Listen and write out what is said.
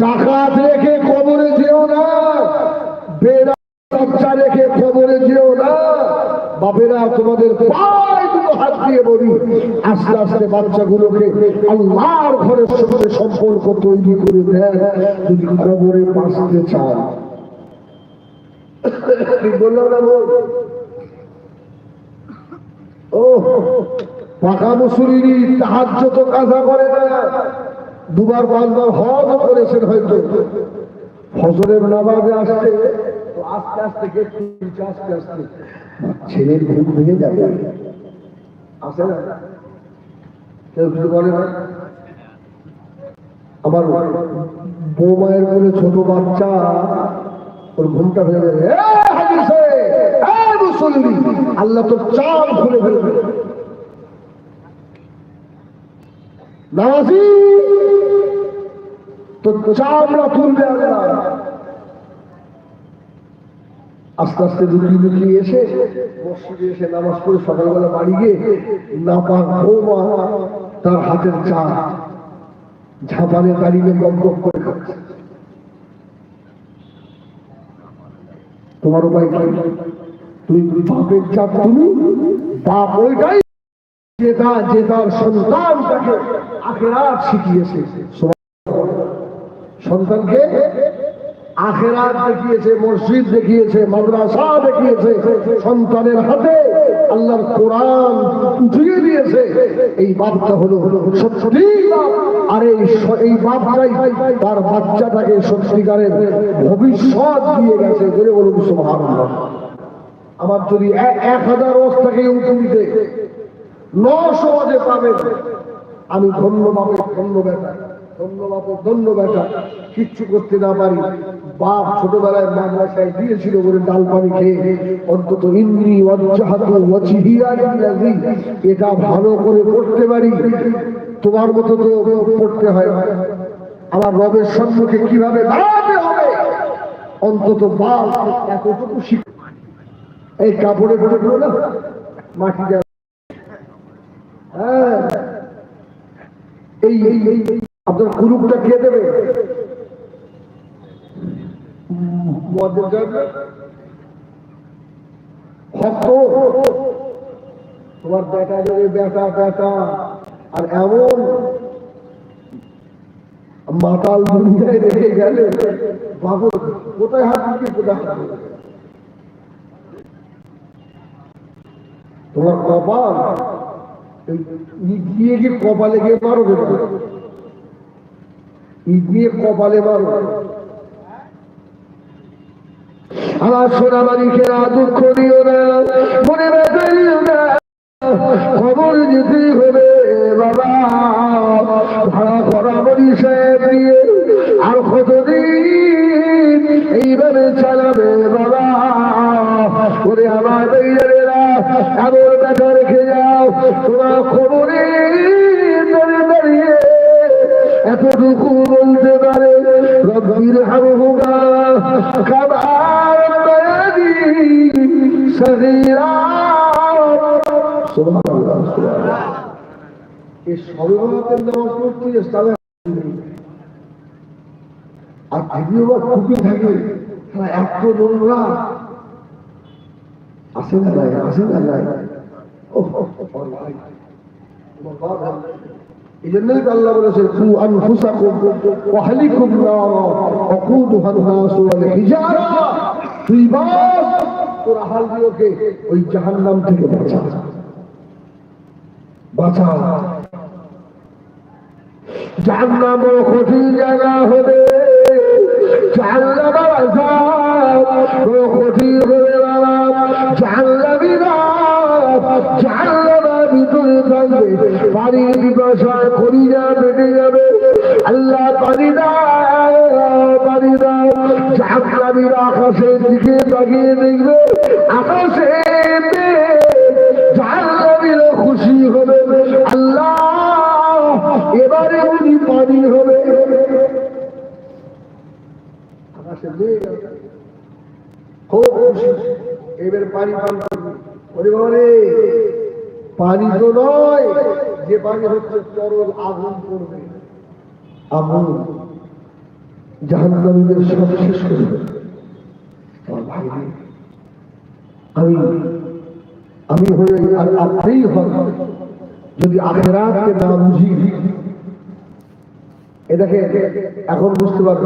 ডাকাত রেখে কবরে যেও না। বেড়া রেখে কবরে যেও না। বাপেরা, তোমাদের হাত দিয়ে বলি, আস্তে আস্তে বাচ্চাগুলোকে আল্লাহর ঘরের সঙ্গে সম্পর্ক তৈরি করে দেয় যদি কবরে বাঁচতে চান বললাম, না বল। ও পাকা মুসুরিনি সাহায্য তো কাজা করে না। দুবার পাঁচবার হজ করেছেন হয়তো নামাজে আসতে তো আস্তে আস্তে গেট খুলছে, আস্তে আস্তে। ছেলের ঘুম ভেঙে যাবে। আসে না? কেউ কিছু বলে না? আমার বৌমায়ের কোলে ছোট বাচ্চা, ওর ঘুমটা ভেঙে যাবে! আল্লাহ তো চাপ খুলে ফেলবে। নামাজি! তো চামড়া তুলবে আল্লাহ আস্তে আস্তে লুকিয়ে লুকিয়ে এসে মসজিদে এসে নামাজ পড়ে সকালবেলা বাড়ি গিয়ে নাপা বৌমা তার হাতের চা ঝাপানে দাঁড়িয়ে গম গম করে খাচ্ছে তোমার উপায় কি? তুমি বাপের চাপ তুমি বাপ ওইটাই যে তার যে তার সন্তানটাকে আখেরাত শিখিয়েছে। সন্তানকে আখেরাত দেখিয়েছে, মসজিদ দেখিয়েছে, মাদ্রাসা দেখিয়েছে, সন্তানের হাতে আল্লাহর কোরআন উঠিয়ে দিয়েছে। এই বাপটা হলো সত্যি আর এই এই বাপটাই তার বাচ্চাটাকে সত্যিকারের ভবিষ্যৎ দিয়ে গেছে। বলে বলুন, সুবহানাল্লাহ। আমার যদি এক হাজার অবস্থাকে তুলতে নশো যে পাবেন আমি ধন্য বাপে ধন্য বেটা। করতে না পারি। অন্তত এটা ভালো করে পড়তে পারি। তোমার মতো তো পড়তে হয়। আমার রবের সম্মুখে কীভাবে অন্তত বাপ এতটুকু এই কাপড়ে পড়ে পড়ে না। মাটি হ্যাঁ। এই এই এই, আপনার কুলুপটা কে দেবে মদের জন্য হক তো। তোমার বেটা যাবে বেটা বেটা আর এমন মাতাল দুনিয়ায় রেখে গেলে বাবু কোথায় হাত দিকে কোথায় হাত দিকে তোমার কপাল এই ইট দিয়ে কি কপালে গিয়ে মারো দিয়ে কপালে মারো। আমার সোনা মালিকেরা দুঃখ দিও না, মনে না খবর যেতে হবে, বাবা। ভাড়া করা বলি সাহেব দিয়ে আর কতদিন এইভাবে চালাবে, বাবা? ওরে আমার এমন রেখে যাও, তোমার খবরে এতটুকু বলতে পারে রব্বির হামহুমা কাবার বায়াদি সগীরা সুবহানাল্লাহ সুবহানাল্লাহ এই সর্বভারতের নামাজ পড়তে ইসলামে আর যদিও খুবই থাকে তারা এত নোংরা আসে না নাই আসে না নাই ওহ, তোমার ভাই। এই জন্যই আল্লাহ বলেছে কু আনফুসাকুম ওয়া আহলিকুম নারা ওয়াকুদুহা আন-নাস ওয়াল হিজারা। তুই বাস, তোর আহলিওকে ওই জাহান্নাম থেকে বাঁচা। বাঁচা। জাহান্নাম কঠিন জায়গা হবে। পিপাসায় খরিজা বেড়ে যাবে। আল্লাহ পানি দাও জাহান্নামীরা আকাশের দিকে তাকিয়ে দেখবে আকাশে খুশি হবে। আল্লাহ, এবারে উনি পানি হবে। এবার পানি পান করবে। পানি তো নয়। যে পানি হচ্ছে তরল আগুন পড়বে আগুন জাহান্নামীদের সব শেষ করে দেবে। আমার ভাইরে, আমি আমি হয়ে আর আপনিই হন। যদি আখেরাতকে না বুঝি এটাকে এখন বুঝতে পারব